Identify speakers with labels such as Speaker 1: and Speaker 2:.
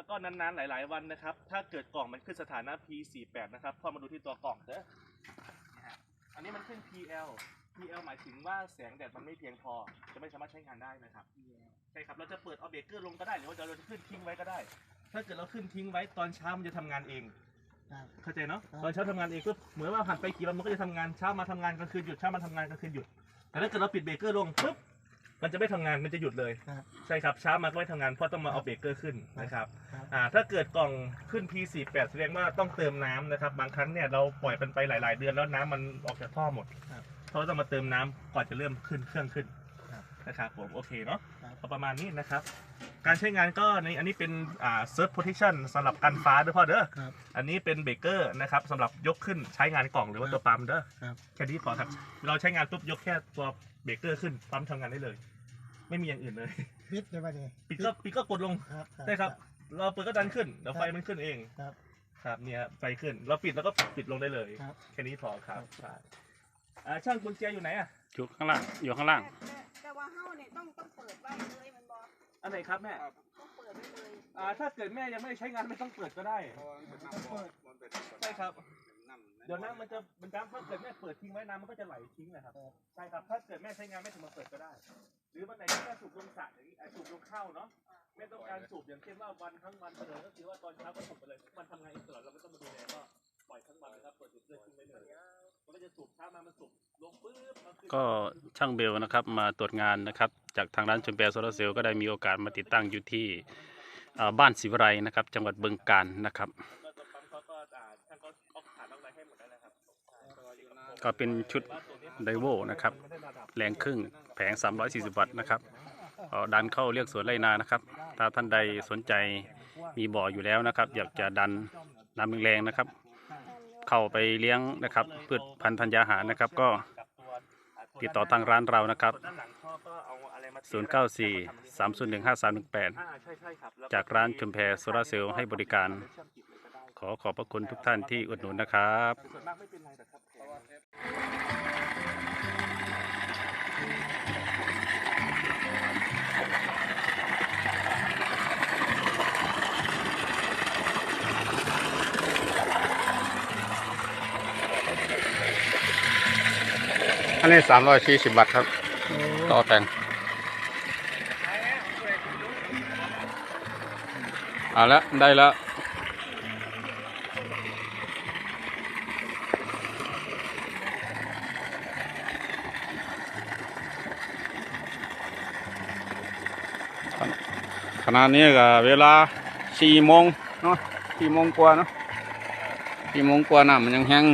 Speaker 1: แล้วก็นานๆหลาย ๆ วันนะครับ ถ้าเกิดกล่องมันขึ้นสถานะ P48 นะครับพอมาดูที่ตัวกล่องเด้อนะฮะอันนี้มันขึ้น PL PL หมายถึงว่าแสงแดดมันไม่เพียงพอ จะไม่สามารถใช้งานได้นะครับ ใช่ครับ เราจะเปิดเอาเบรกเกอร์ลงก็ได้ หรือว่าเราจะขึ้นทิ้งไว้ก็ได้ ถ้าเกิดเราขึ้นทิ้งไว้ตอนเช้ามันจะทำงานเอง
Speaker 2: ครับ
Speaker 1: เข้าใจเนาะ
Speaker 2: ครับ
Speaker 1: ตอนเช้าทำงานเองก็เหมือนว่าผ่านไปกี่วันมันก็จะทำงาน เช้ามาทำงานกลางคืนหยุด เช้ามาทำงานกลางคืนหยุด แต่ถ้าเกิดเราปิดเบรกเกอร์ลงปุ๊บ มันจะไม่ทำงานมันจะหยุดเลย
Speaker 2: ครับ
Speaker 1: ใช่ครับเช้ามาก็ไม่ทำงานเพราะต้องมาเอาเบรกเกอร์ขึ้นนะครับ
Speaker 2: ครับ
Speaker 1: อ่าถ้าเกิดกล่องขึ้น P48 แสดงว่าต้องเติมน้ำนะครับบางครั้งเนี่ยเราปล่อยมันไปหลาย ๆ เดือนแล้วน้ำมันออกจากท่อหมด
Speaker 2: ครับ
Speaker 1: เขาต้องมาเติมน้ำก่อนจะเริ่มขึ้นเครื่องขึ้น
Speaker 2: ครับ
Speaker 1: นะครับผมโอเคเนาะ
Speaker 2: ครับ
Speaker 1: ก็ประมาณนี้นะครับ การใช้งานก็ในอันนี้เป็นอ่า surge protection สำหรับกันฟ้าด้วยพ่อเด้อ
Speaker 2: ครับ
Speaker 1: อันนี้เป็นเบรกเกอร์นะครับสำหรับยกขึ้นใช้งานกล่องหรือว่าตัวปั๊มเด้อ
Speaker 2: ครับ
Speaker 1: แค่นี้พอครับ เราใช้งานปุ๊บยกแค่ตัวเบรกเกอร์ขึ้นปั๊มทำงานได้เลย ไม่มีอย่างอื่นเลย
Speaker 2: ปิดได้ปะเนี่ย
Speaker 1: ปิดก็ปิดก็กดลง
Speaker 2: ครับ
Speaker 1: ใช่ครับ เราเปิดก็ดันขึ้นเดี๋ยวไฟมันขึ้นเอง
Speaker 2: ครับ
Speaker 1: ครับเนี่ยไฟขึ้น เราปิดแล้วก็ปิดลงได้เลย
Speaker 2: ครับ
Speaker 1: แค่นี้พอครับใช่อ่าช่างกุญแจอยู่ไหนอะ
Speaker 3: อยู่ข้างล่าง อยู่ข้างล่าง
Speaker 4: แต่แต่ว่าเฮาเนี่ยต้องต้องเปิดไว้เลยมั นบอก
Speaker 1: อันไหนครับแม่
Speaker 4: ต้องเปิดไว้เลย
Speaker 1: อ่าถ้าเกิดแม่ยังไม่ได้ใช้งานไม่ต้องเปิดก็ได้ ใช่ครับ เดี๋ยวน้ำมันจะมันน้ำถ้าเกิดแม่เปิดทิ้งไว้น้ำมันก็จะไหลทิ้งนะครับ ใช่ครับ ถ้าเกิดแม่ใช้งานไม่ถึงมาเปิดก็ได้ หรือวันไหนที่แม่สูบลงสระอย่างนี้อะสูบลงเข้าเนาะแม่ต้องการสูบอย่างเช่นว่าวันทั้งวันไปเลยก็คือว่าตอนเช้าก็สูบไปเลย มันทำงานอิสระเราไม่ต้องมาดูแลก็ ปล่อยทั้งวันนะครับเปิดจุดเลือดทิ้งไว้เลยมันก็จะสูบเช้ามามันสูบลงปุ๊บมันขึ้น
Speaker 3: ก็ช่างเบลนะครับมาตรวจงานนะครับ จากทางร้านชมแปรโซลาร์เซลล์ก็ได้มีโอกาสมาติดตั้งอยู่ที่อ่าบ้านศิวไรนะครับ จังหวัดบึงกาฬนะครับ
Speaker 1: ก็ตัวปั๊มเขาก็อ่าช่างก็ออกขาดออกอะไรให้หมดแล้วนะครับ
Speaker 3: ก็เป็นชุดไดโวนะครับแรงครึ่งแผง 340 วัตต์นะครับเอาดันเข้าเรียกสวนไรนานะครับ ถ้าท่านใดสนใจมีบ่ออยู่แล้วนะครับ อยากจะดันน้ำแรงๆนะครับ เข้าไปเลี้ยงนะครับพืชพันธุ์ธัญญาหารนะครับ ก็ติดต่อทางร้านเรานะครับ
Speaker 1: ด้านหลังท่อก็เอาอะไรมา
Speaker 3: 094 301 5318
Speaker 1: อ่าใช่ใช่ครับแล้ว
Speaker 3: จากร้านชุมแพโซลาร์เซลล์ให้บริการ ขอขอบพระคุณทุกท่านที่อุดหนุนนะครับ
Speaker 1: ส่วนมากไม่เป็นไรแต่ครับแพง
Speaker 3: อันนี้สามร้อยสี่สิบบาทครับ ต่อแต่งเอาละได้แล้วขณะนี้ก็เวลาสี่โมงเนาะสี่โมงกว่าเนาะสี่โมงกว่าน้ำมันยังแห้ง